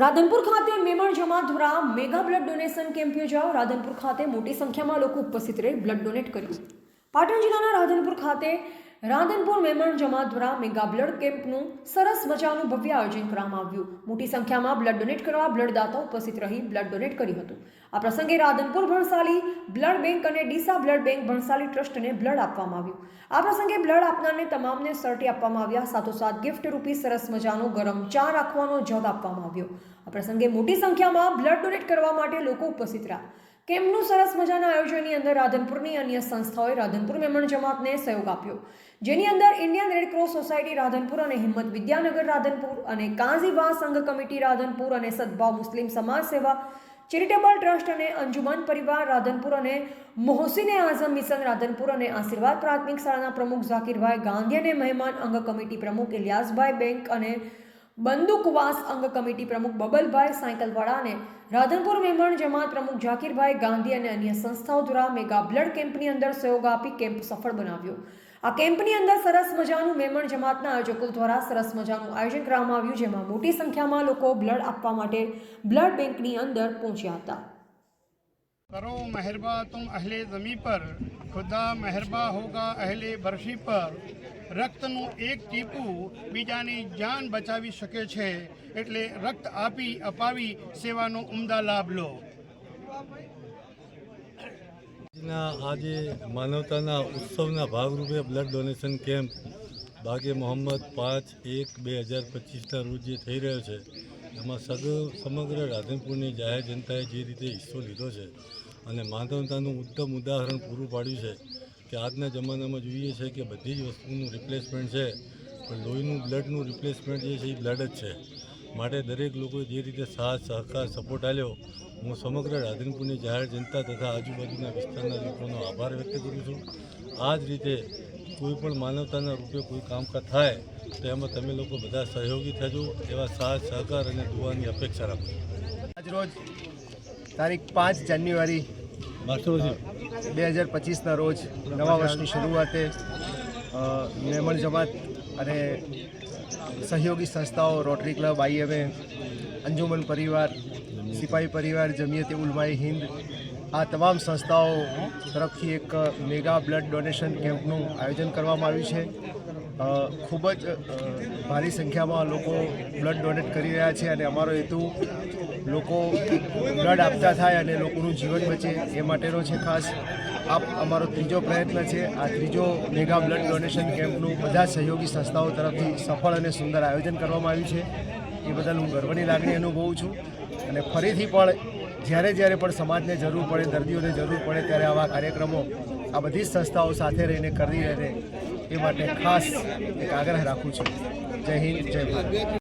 રાધનપુર ખાતે મેમણ જમા ધોરા મેગા બ્લડ ડોનેશન કેમ્પ યોજાયો. રાધનપુર ખાતે મોટી સંખ્યામાં લોકો ઉપસ્થિત રહી બ્લડ ડોનેટ કર્યું. પાટણ જિલ્લાના રાધનપુર ખાતે રાધનપુર મેમણ જમાત દ્વારા મેગા બ્લડ કેમ્પનું સરસ મજાનું ભવ્ય આયોજન કરવામાં આવ્યું. મોટી સંખ્યામાં બ્લડ ડોનેટ કરવા બ્લડ દાતાઓ ઉપસ્થિત રહી બ્લડ ડોનેટ કર્યું હતું. આ પ્રસંગે રાધનપુર ભણસાલી બ્લડ બેંક અને ડીસા બ્લડ બેંક ભણસાલી ટ્રસ્ટને બ્લડ આપવામાં આવ્યું. આ પ્રસંગે બ્લડ આપનારને તમામને સર્ટી આપવામાં આવ્યા. સાથોસાથ ગિફ્ટ રૂપી સરસ મજાનો ગરમ ચા રાખવાનો જગ આપવામાં આવ્યો. આ પ્રસંગે મોટી સંખ્યામાં બ્લડ ડોનેટ કરવા માટે લોકો ઉપસ્થિત રહ્યા. કેમ્પનું સરસ મજાના આયોજનની અંદર રાધનપુરની અન્ય સંસ્થાઓએ રાધનપુર મેમણ જમાતને સહયોગ આપ્યો. જેની અંદર ઇન્ડિયન રેડક્રોસ સોસાયટી રાધનપુર અને હિંમત વિદ્યાનગર રાધનપુર અને કાઝીવા સંઘ કમિટી રાધનપુર અને સદભાવ મુસ્લિમ સમાજ સેવા, ચેરિટેબલ ટ્રસ્ટ અને અંજુમન પરિવાર રાધનપુર અને મોહસિને આઝમ મિશન રાધનપુર અને આશીર્વાદ પ્રાથમિક શાળાના પ્રમુખ ઝાકીરભાઈ ગાંધી અને મહેમાન અંગ કમિટી પ્રમુખ ઇલિયાસભાઈ બેંક અને બંદૂકવાસ અંગ કમિટી પ્રમુખ બબલભાઈ સાયકલવાળા અને રાધનપુર મેમણ જમાત પ્રમુખ ઝાકીરભાઈ ગાંધી અને અન્ય સંસ્થાઓ દ્વારા મેગા બ્લડ કેમ્પની અંદર સહયોગ આપી કેમ્પ સફળ બનાવ્યો. આ કેમ્પની અંદર સરસ મજાનું મેમણ જમાતના આયોજકો દ્વારા સરસ મજાનું આયોજન કરવામાં આવ્યું, જેમાં મોટી સંખ્યામાં લોકો બ્લડ આપવા માટે બ્લડ બેંકની અંદર પહોંચ્યા હતા. કરો મહેરબા તુમ અહલે જમી પર, ખુદા મહેરબા હોગા અહલે બરફી પર. રક્તનું એક ટીપું બીજાની જાન બચાવી શકે છે, એટલે રક્ત આપી અપાવી સેવાનો ઉમદા લાભ લો. આજે માનવતાના ઉત્સવના ભાગરૂપે બ્લડ ડોનેશન કેમ્પ બાગે મોહમ્મદ પાંચ એક બે હજાર પચીસના રોજ જે થઈ રહ્યો છે, એમાં સગ સમગ્ર રાધનપુરની જાહેર જનતાએ જે રીતે હિસ્સો લીધો છે અને માનવતાનું ઉત્તમ ઉદાહરણ પૂરું પાડ્યું છે કે આજના જમાનામાં જોઈએ છે કે બધી જ વસ્તુનું રિપ્લેસમેન્ટ છે, પણ લોહીનું બ્લડનું રિપ્લેસમેન્ટ જે છે એ બ્લડ જ છે. માટે દરેક લોકોએ જે રીતે સાથ સહકાર સપોર્ટ આપ્યો હું સમગ્ર રાધનપુરની જાહેર જનતા તથા આજુબાજુના વિસ્તારના લોકોનો આભાર વ્યક્ત કરું છું. આ જ રીતે કોઈ પણ માનવતાના રૂપે કોઈ કામકાજ થાય તો એમાં તમે લોકો બધા સહયોગી થજો એવા સાથ સહકાર અને દુવાની અપેક્ષા રાખું છું. આજરોજ તારીખ પાંચ જાન્યુઆરી બે હજાર પચીસના રોજ નવા વર્ષની શરૂઆતે મેમણ જમાત અને સહયોગી સંસ્થાઓ, રોટરી ક્લબ આઈએમએ અંજુમન પરિવાર, સિપાહી પરિવાર જમિયત ઉલમાઈ હિન્દ આ તમામ સંસ્થાઓ તરફથી એક મેગા બ્લડ ડોનેશન કેમ્પનું આયોજન કરવામાં આવ્યું છે. ખૂબ જ ભારી સંખ્યામાં લોકો બ્લડ ડોનેટ કરી રહ્યા છે અને અમારો હેતુ લોકો બ્લડ આપતા થાય અને લોકોનું જીવન બચે એ માટેનો છે ખાસ. આ અમારો ત્રીજો પ્રયત્ન છે. આ ત્રીજો મેગા બ્લડ ડોનેશન કેમ્પનું બધા સહયોગી સંસ્થાઓ તરફથી સફળ અને સુંદર આયોજન કરવામાં આવ્યું છે. એ બદલ હું ગર્વની લાગણી અનુભવું છું. અને ફરીથી પણ જ્યારે જ્યારે પણ સમાજને જરૂર પડે, દર્દીઓને જરૂર પડે, ત્યારે આવા કાર્યક્રમો આ બધી જ સંસ્થાઓ સાથે રહીને કરી રહે એ માટે ખાસ એક આગ્રહ રાખું છું. જય હિન્દ, જય ભારત.